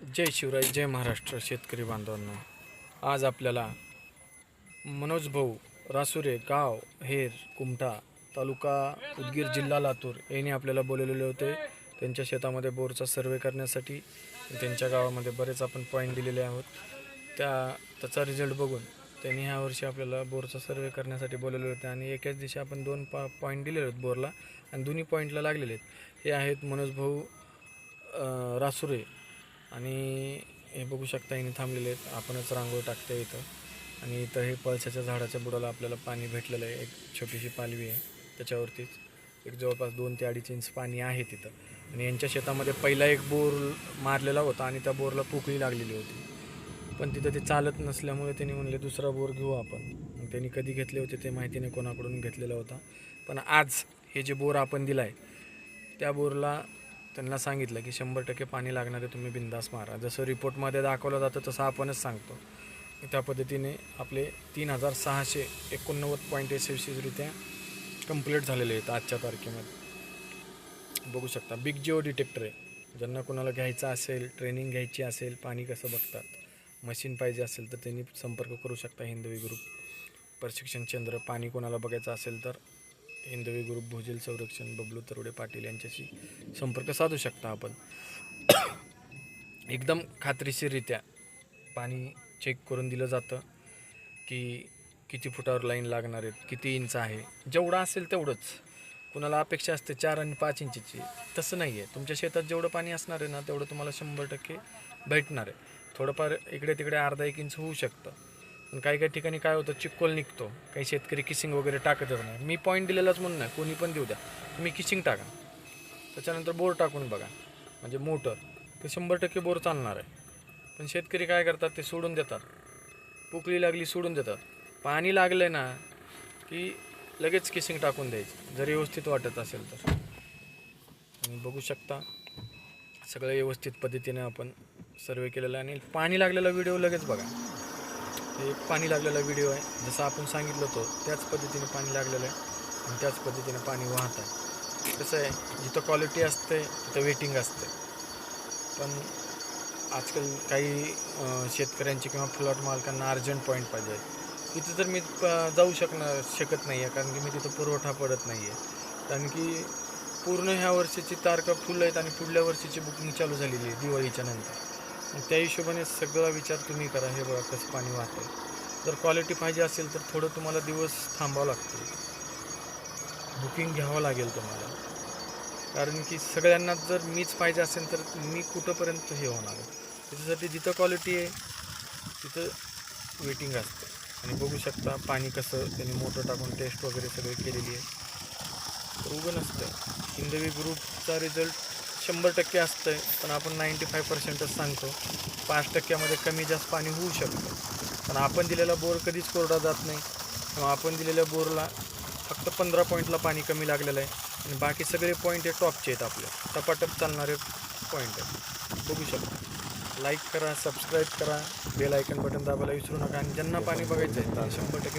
जय शिवराय जय महाराष्ट्र शेतकरी बांधवांना. आज आपल्याला मनोज भाऊ रासुरे गाव हेर कुमठा तालुका उदगीर जिल्हा लातूर यांनी आपल्याला बोलवलेले होते. त्यांच्या शेतामध्ये बोरचा सर्वे करण्यासाठी त्यांच्या गावामध्ये बरेच आपण पॉईंट दिलेले आहोत. त्या त्याचा रिझल्ट बघून त्यांनी ह्या वर्षी आपल्याला बोरचा सर्वे करण्यासाठी बोलवले होते आणि एकाच दिवशी आपण दोन पा पॉईंट दिलेले आहेत बोरला आणि दोन्ही पॉईंटला लागलेले आहेत. हे आहेत मनोज भाऊ रासुरे आणि हे बघू शकता इथे थांबलेले आहेत. आपणच रांगोळी टाकते इथं. आणि इथं हे पळसाच्या झाडाच्या बुडाला आपल्याला पाणी भेटलेलं आहे. एक छोटीशी पालवी आहे त्याच्यावरतीच. एक जवळपास दोन ते अडीच इंच पाणी आहे तिथं. आणि यांच्या शेतामध्ये पहिला एक बोर मारलेला होता आणि त्या बोरला पोकळी लागलेली होती. पण तिथं ते चालत नसल्यामुळे त्यांनी म्हणले दुसरा बोर घेऊ आपण. मग त्यांनी कधी घेतले होते ते माहिती नाही कोणाकडून घेतलेला होता. पण आज हे जे बोर आपण दिला आहे त्या बोरला त्यांना सांगितलं की शंभर टक्के पाणी लागणारे तुम्ही बिंदास मारा. जसं रिपोर्टमध्ये दाखवलं जातं तसं आपणच सांगतो. त्या पद्धतीने आपले तीन हजार सहाशे एकोणनव्वद पॉईंट यशस्वीरित्या कंप्लीट झालेले आहेत आजच्या तारखेमध्ये. बघू शकता बिग जिओ डिटेक्टर आहे. ज्यांना कोणाला घ्यायचं असेल ट्रेनिंग घ्यायची असेल पाणी कसं बघतात मशीन पाहिजे असेल तर त्यांनी संपर्क करू शकता हिंदवी ग्रुप प्रशिक्षण केंद्र पाणी कोणाला बघायचं असेल तर हिंदवी ग्रुप भुजल संरक्षण बबलू तरुडे पाटील यांच्याशी संपर्क साधू शकता आपण. एकदम खात्रीशीररित्या पाणी चेक करून दिलं जातं की किती फुटावर लाईन लागणार आहेत किती इंच आहे. जेवढं असेल तेवढंच. कुणाला अपेक्षा असते चार आणि पाच इंचीची तसं नाही आहे तुमच्या शेतात जेवढं पाणी असणार आहे ना तेवढं तुम्हाला शंभर टक्के भेटणार आहे. थोडंफार इकडे तिकडे अर्धा एक इंच होऊ शकतं. पण काही काही ठिकाणी काय होतं चिक्कोल निघतो. काही शेतकरी किसिंग वगैरे टाकतच नाही. मी पॉईंट दिलेलाच म्हणून नाही कोणी पण देऊ द्या. तुम्ही किसिंग टाका. त्याच्यानंतर बोर टाकून बघा. म्हणजे मोटर. ते शंभर टक्के बोर चालणार आहे. पण शेतकरी काय करतात ते सोडून देतात. पोकळी लागली सोडून देतात. पाणी लागलं ना की लगेच किसिंग टाकून द्यायचं. जर व्यवस्थित वाटत असेल तर. बघू शकता. सगळं व्यवस्थित पद्धतीने आपण सर्वे केलेला आणि पाणी लागलेला व्हिडिओ लगेच बघा. एक पाणी लागलेला व्हिडिओ आहे. जसं आपण सांगितलं होतं त्याच पद्धतीने पाणी लागलेलं आहे आणि त्याच पद्धतीने पाणी वाहत आहे. कसं आहे जिथं क्वालिटी असते तिथं वेटिंग असते. पण आजकाल काही शेतकऱ्यांचे शेतकऱ्यांची किंवा प्लॉट मालकांना अर्जंट पॉईंट पाहिजे तिथं तर मी प- जाऊ शकणार शकत नाही आहे कारण की मी तिथं पुरवठा पडत नाही आहे कारण की पूर्ण ह्या वर्षीची तारखा फुल आहेत आणि पुढल्या वर्षीची बुकिंग चालू झालेली आहे दिवाळीच्या नंतर. त्या हिशोबाने सगळा विचार तुम्ही करा हे बघा कसं पाणी वाहतंय. जर क्वालिटी पाहिजे असेल तर थोडं तुम्हाला दिवस थांबावं लागतं बुकिंग घ्यावं लागेल तुम्हाला. कारण की सगळ्यांना जर मीच पाहिजे असेल तर मी कुठंपर्यंत हे होणार? आहे त्याच्यासाठी जिथं क्वालिटी आहे तिथं वेटिंग असते. आणि बघू शकता पाणी कसं त्यांनी मोटर टाकून टेस्ट वगैरे सगळे केलेली आहे. तर उगं नसतं. हिंदवी ग्रुपचा रिझल्ट शंभर टक्के असतं पण आपण नाईंटी फाय पर्सेंटच सांगतो. पाच टक्क्यामध्ये कमी जास्त पाणी होऊ शकतं. पण आपण दिलेला बोर कधीच कोरडा जात नाही. किंवा आपण दिलेल्या बोरला फक्त पंधरा पॉईंटला पाणी कमी लागलेलं आहे. आणि बाकी सगळे पॉईंट हे टॉपचे आहेत आपले. टपाटप चालणारे पॉईंट आहेत. बघू शकता. लाईक करा सबस्क्राईब करा. बेल आयकन बटन दाबायला विसरू नका. आणि ज्यांना पाणी बघायचं आहे शंभर टक्के